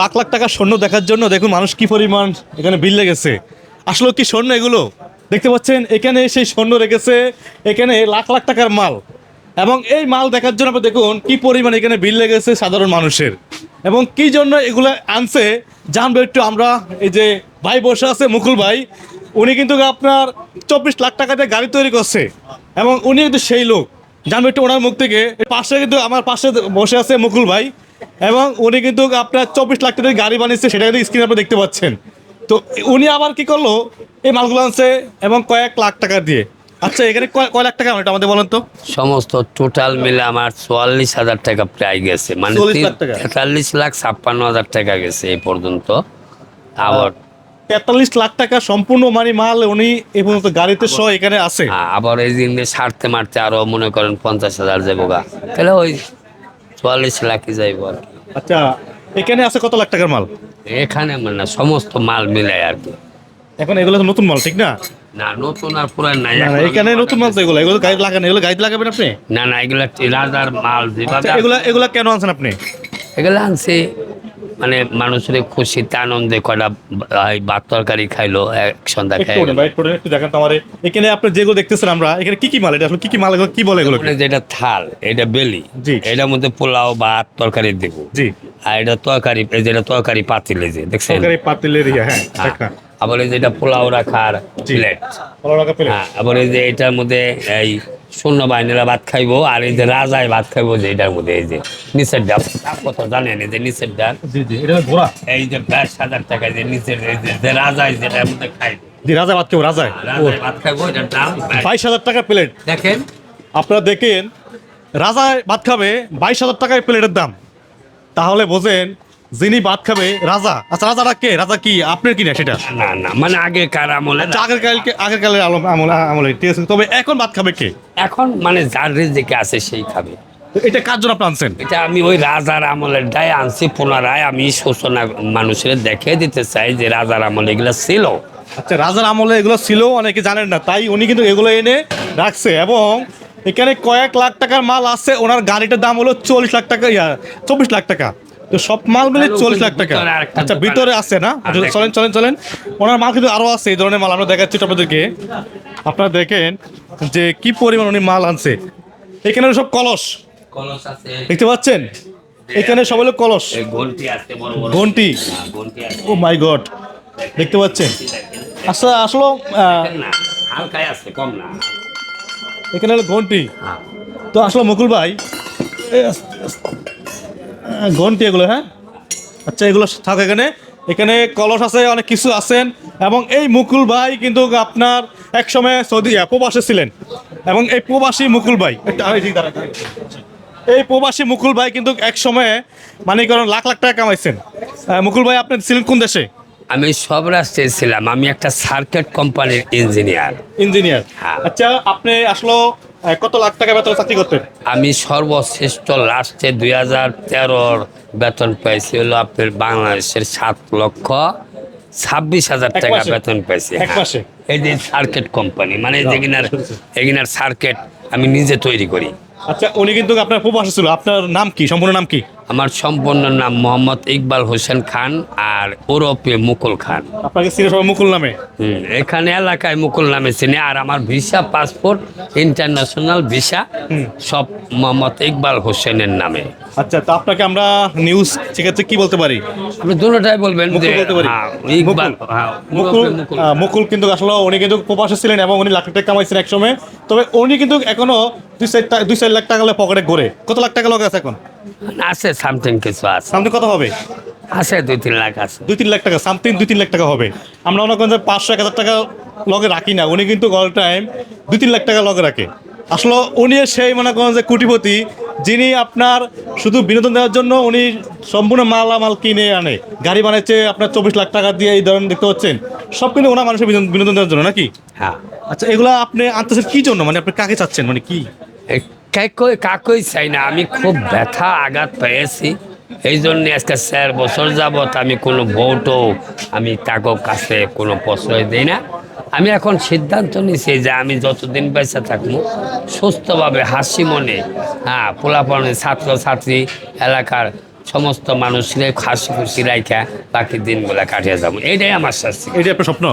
লাখ লাখ টাকা স্বর্ণ দেখার জন্য দেখুন মানুষ কি পরিমাণ এখানে বিল লেগেছে। আসলে কি স্বর্ণ এগুলো? দেখতে পাচ্ছেন, এখানে সেই স্বর্ণ রেখেছে, এখানে লাখ লাখ টাকার মাল। এবং এই মাল দেখার জন্য আপনি দেখুন কি পরিমাণ এখানে বিল লেগেছে সাধারণ মানুষের। এবং কি জন্য এগুলো আনছে, জানব একটু আমরা। এই যে ভাই বসে আছে, মুকুল ভাই, উনি কিন্তু আপনার চব্বিশ লাখ টাকা দিয়ে গাড়ি তৈরি করছে। এবং উনি কিন্তু সেই লোক। জানব একটু ওনার মুখ থেকে। পাশে কিন্তু আমার পাশে বসে আছে মুকুল ভাই। এবং উনি কিন্তু আপনার চব্বিশ লাখ টাকা দিয়ে গাড়ি বানিয়েছে সেটা কিন্তু স্ক্রিনে আপনি দেখতে পাচ্ছেন। তো উনি আবার কি করল? এই মালগুলো আনছে এবং কয়েক লাখ টাকা দিয়ে। আচ্ছা এখানে কয় লাখ টাকা এটা আমাদের বলেন তো? সমস্ত টোটাল মিলে আমার চুয়াল্লিশ হাজার টাকা প্রায় গেছে। মানে 44 লাখ টাকা? তেতাল্লিশ লাখ ছাপ্পান্ন হাজার টাকা গেছে এই পর্যন্ত। আবার তেতাল্লিশ লাখ টাকা সম্পূর্ণ মানে মাল উনি এই পর্যন্ত গাড়িতে সহ এখানে আছে। আবার এই দিন সারতে মারতে আরও মনে করেন পঞ্চাশ হাজার যাব গা। তাহলে ওই চুয়াল্লিশ লাখই যাইব আর কি। আচ্ছা এখানে আছে কত লাখ টাকার মাল? এখানে মানে সমস্ত মাল মিলাই আর কি। এখন এগুলো তো নতুন মাল ঠিক না? না নতুন আর পুরান নাই না, এখানে নতুন মাল তো এগুলো এগুলো গাড়ি লাগান এগুলো গাইড লাগাবেন আপনি? না না এগুলো রাজার মাল যেভাবে এগুলো এগুলা এগুলা কেন আনছেন আপনি? এগুলো আনছি মানে মানুষের খুশিতে আনন্দে কটা ভাত তরকারি খাইলো এক সন্ধ্যা একটু খাই একটু দেখেন তো আমারে। এখানে আপনি যেগুলো দেখতেছেন আমরা এখানে কি কি মাল এটা আসলে কি কি মাল কি বলে এগুলো? যেটা থাল এটা বেলি জি। এটার মধ্যে পোলাও ভাত তরকারি দেবো। জি। আর এটা তরকারি যেটা তরকারি পাতিলে যে দেখছেন? সরকারি পাতিলের হ্যাঁ হ্যাঁ। আবার এই যেটা পোলাও রাখার প্লেট। পনেরো টাকা প্লেট। হ্যাঁ আবার এই যে এটার মধ্যে এই শূন্য বাহিনীরা ভাত খাইবো আর এই যে রাজায় ভাত খাইবো যে এটার মধ্যে এই যে নিচের ডাল। কথা জানেন এই যে নিচের ডাল? এই যে বাইশ হাজার টাকা যে নিচের যে- যে রাজায় যেটার মধ্যে খাইবো। রাজা ভাত কেউ রাজায় রাজায় ভাত খাইবো এটার দাম বাইশ। বাইশ হাজার টাকা প্লেট। দেখেন। আপনারা দেখেন রাজায় ভাত খাবে বাইশ হাজার টাকায় প্লেটের দাম। তাহলে বোঝেন যিনি ভাত খাবে রাজা। আচ্ছা রাজাটা কে? রাজা কি? আপনার কি না সেটা? না না মানে আগে কার আমলে আচ্ছা, আগের কালকে আগের কালের আমল আমলে ঠিক আছে। তবে এখন ভাত খাবে কে? এখন মানে যার রিজিকে আছে সেই খাবে। তো এটা কার জন্য আপনি আনছেন? এটা আমি ওই রাজার আমলের ডায় আনছি পুনরায় আমি সূচনা মানুষের দেখে দিতে চাই যে রাজার আমল এগুলো ছিল। আচ্ছা রাজার আমলে এগুলো ছিল অনেকে জানেন না। তাই উনি কিন্তু এগুলো এনে রাখছে এবং এখানে কয়েক লাখ টাকার মাল আছে। ওনার গাড়িটার দাম হলো চল্লিশ লাখ টাকা ইয়া চব্বিশ লাখ টাকা। তো সব মাল মিলে আর চল্লিশ লাখ টাকা। আচ্ছা ভিতরে আছে। না? চলেন চলেন চলেন। ওনার মাল কিন্তু আরও আছে এই ধরনের মাল। আমরা দেখাচ্ছি আপনাদেরকে। আপনারা দেখেন যে কি পরিমাণ উনি মাল আনছে। এখানে সব কলস। কলস আছে। দেখতে পাচ্ছেন? এখানে সব হলো কলস। ঘন্টি আছে বড় বড়। ঘন্টি ঘন্টি আছে। ও মাই গড দেখতে পাচ্ছেন? আচ্ছা আসলে হালকায় আছে কম না। এখানে হলো ঘন্টি হ্যাঁ। তো আসলে মুকুল ভাই ঘন্টি এগুলো হ্যাঁ? আচ্ছা এগুলো থাক এখানে। এখানে কলস আছে অনেক কিছু আছেন। এবং এই মুকুল ভাই কিন্তু আপনার এক সময় সৌদি প্রবাসে ছিলেন। এবং এই প্রবাসী মুকুল ভাই। এই প্রবাসী মুকুল ভাই কিন্তু এক সময়ে মানে কারণ লাখ লাখ টাকা কামাইছেন। মুকুল ভাই আপনি ছিলেন কোন দেশে? আমি সব রাষ্ট্রে ছিলাম। আমি একটা সার্কেট কোম্পানির ইঞ্জিনিয়ার। ইঞ্জিনিয়ার। হ্যাঁ। আচ্ছা আপনি আসলো কত লাখ টাকা বেতন চাকরি করতেন? আমি সর্বশ্রেষ্ঠ লাস্টে দুই হাজার তেরোর বেতন পাইছি হলো আপনার বাংলাদেশের সাত লক্ষ ছাব্বিশ হাজার টাকা বেতন পাইছি হ্যাঁ। এই যে সার্কেট কোম্পানি মানে এগিনার। এগিনার সার্কেট আমি নিজে তৈরি করি। আচ্ছা উনি কিন্তু আপনার খুব ছিল। আপনার নাম কি? সম্পূর্ণ নাম কি? আমার সম্পূর্ণ নাম মোহাম্মদ ইকবাল হোসেন খান আর ওরফে মুকুল খান। আপনাকে সবাই মুকুল নামে? হুম, এখানে এলাকায় মুকুল নামে চিনি আর আমার ভিসা পাসপোর্ট ইন্টারন্যাশনাল ভিসা সব মোহাম্মদ ইকবাল হোসেনের নামে। আচ্ছা তো আপনাকে আমরা নিউজ সেক্ষেত্রে কি বলতে পারি? আপনি দুটোটাই বলবেন যে মুকুল বলতে পারি। হ্যাঁ, ইকবাল মুকুল। হ্যাঁ, মুকুল ওরফে মুকুল। আহ, মুকুল কিন্তু আসলে উনি কিন্তু প্রবাসে ছিলেন এবং উনি লাখ টাকা কামাইছেন এক সময়। তবে উনি কিন্তু এখনও দুই চার টা- দুই চার লাখ টাকা পকেটে ঘুরে। কত লাখ টাকা লগে আছে এখন? আছে সামথিং কিছু আছে। সামনে কত হবে? আছে দুই তিন লাখ আছে। দুই তিন লাখ টাকা সামথিং দুই তিন লাখ টাকা হবে। আমরা যে পাঁচশো এক হাজার টাকা লগে রাখি না উনি কিন্তু অল টাইম দুই তিন লাখ টাকা লগে রাখে। আসলে উনি সেই মনে করেন যে কোটিপতি যিনি আপনার শুধু বিনোদন দেওয়ার জন্য উনি সম্পূর্ণ মালামাল কিনে আনে। গাড়ি বানাচ্ছে আপনার চব্বিশ লাখ টাকা দিয়ে এই ধরনের দেখতে পাচ্ছেন। সব কিন্তু ওনার মানুষের বিনোদন- দেওয়ার জন্য নাকি? হ্যাঁ। আচ্ছা এগুলো আপনি আনতেছেন কি জন্য? মানে আপনি কাকে চাচ্ছেন? মানে কি? কাকই কাকই চাই না। আমি খুব ব্যথা আঘাত পেয়েছি। এই জন্য আজকে চার বছর যাবৎ আমি কোনো ভোটও আমি তাকে কাছে কোনো প্রশ্রয় দিই না। আমি এখন সিদ্ধান্ত নিছি যে আমি যতদিন বেঁচে থাকব, সুস্থভাবে, হাসি মনে হ্যাঁ পোলাপনে ছাত্র ছাত্রী এলাকার সমস্ত মানুষকে হাসি খুশি রাখা বাকি দিনগুলো কাটিয়ে যাব। এটাই আমার শাস্তি। এটাই আপনার স্বপ্ন?